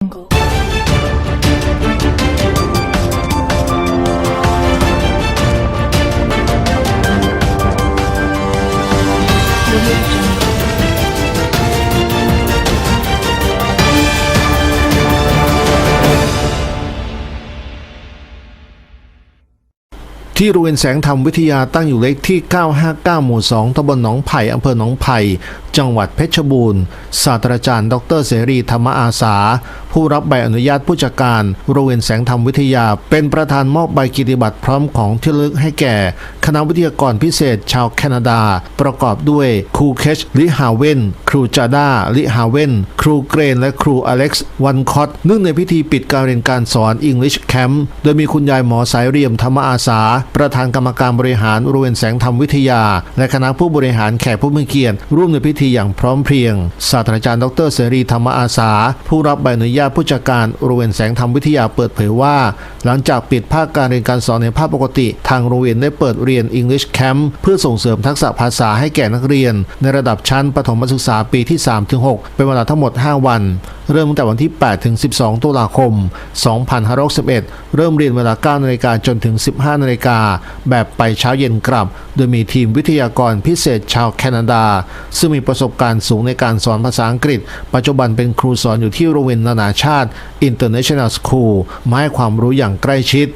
jungle. Jungle. ที่โรงเรียนแสงธรรมวิทยาตั้งอยู่เลขที่ 959 หมู่ 2 ตำบลหนองไผ่ อำเภอหนองไผ่ จังหวัดเพชรบูรณ์ ศาสตราจารย์ ดรเสรีธรรมอาสา ผู้รับใบอนุญาตผู้จัดการโรงเรียนแสงธรรมวิทยา เป็นประธานมอบใบกิติบัตรพร้อมของที่ลึกให้แก่ คณะวิทยากรพิเศษชาวแคนาดา ประกอบด้วยครูเคชลิฮาเวนครูจาดาลิฮาเวนครูเกรน และครูอเล็กซ์วันคอตเนื่องในพิธีปิดการเรียนการสอน English Camp โดยมีคุณยายหมอสายเรียมธรรมอาสา ประธานกรรมการบริหารโรงเรียนแสงธรรมวิทยา และคณะผู้บริหารแขกผู้มีเกียรติร่วมในพิธีอย่างพร้อมเพรียง ศาสตราจารย์ดรเสรีธรรมอาสา ผู้รับใบอนุญาตผู้จัดการโรงเรียนแสงธรรมวิทยาเปิดเผยว่า หลังจากปิดภาคการเรียนการสอนในภาคปกติ ทางโรงเรียนได้เปิดเรียน English Camp เพื่อส่งเสริมทักษะภาษาให้แก่นักเรียน ในระดับชั้นประถมศึกษาปีที่ 3-6 เป็นเวลาทั้งหมด 5 วันเริ่มตั้งแต่วันที่ 8 ถึง 12 ตุลาคม 2561 เริ่มเรียนเวลา 9 นาฬิกาจนถึง 15 นาฬิกา แบบไปเช้าเย็นกลับ โดยมีทีมวิทยากรพิเศษชาวแคนาดา ซึ่งมีประสบการณ์สูงในการสอนภาษาอังกฤษ ปัจจุบันเป็นครูสอนอยู่ที่โรงเรียนนานาชาติ International School มาให้ความรู้อย่างใกล้ชิด